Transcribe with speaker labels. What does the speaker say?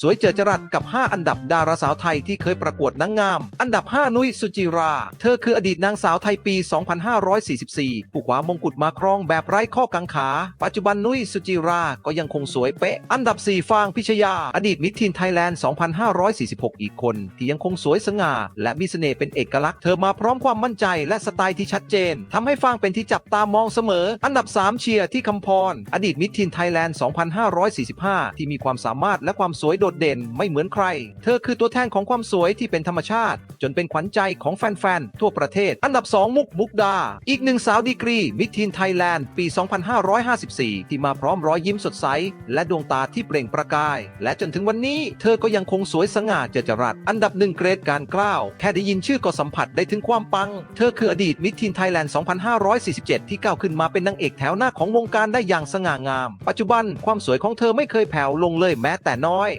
Speaker 1: สวยเจิดจรัสกับ 5 อันดับดาราสาวไทยที่เคยประกวดนางงาม อันดับ 5 นุ้ยสุจิรา เธอคืออดีตนางสาวไทยปี 2544 ผู้คว้ามงกุฎมาครองแบบไร้ข้อกังขา ปัจจุบันนุ้ยสุจิราก็ยังคงสวยเป๊ะ อันดับ 4 ฟางพิชยา อดีตมิทีนไทยแลนด์ 2546 อีกคน ที่ยังคงสวยสง่า และมีเสน่ห์เป็นเอกลักษณ์ เธอมาพร้อมความมั่นใจและสไตล์ที่ชัดเจนทำให้ฟางเป็นที่จับตามองเสมอ อันดับ 3 เชียร์ที่คำพร อดีตมิทีนไทยแลนด์ 2545 ที่มีความสามารถและความสวยดดเด่นไม่เหมือนใคร เธอคือตัวแทนของความสวยที่เป็นธรรมชาติ จนเป็นขวัญใจของแฟนๆ ทั่วประเทศ อันดับ 2 มุกมุกดา อีกหนึ่งสาวดีกรี มิทีนไทยแลนด์ ปี 2554 ที่มาพร้อมรอยยิ้มสดใส และดวงตาที่เปล่งประกาย และจนถึงวันนี้ เธอก็ยังคงสวยสง่าเจดจรัสอันดับหนึ่งเกรดการกล้าว แค่ได้ยินชื่อก็สัมผัสได้ถึงความปัง เธอคืออดีตมิทีนไทยแลนด์ 2547 ที่ก้าวขึ้นมาเป็นนางเอกแถวหน้าของวงการได้อย่างสง่างาม ปัจจุบันความสวยของเธอไม่เคยแผ่วลงเลยแม้แต่น้อย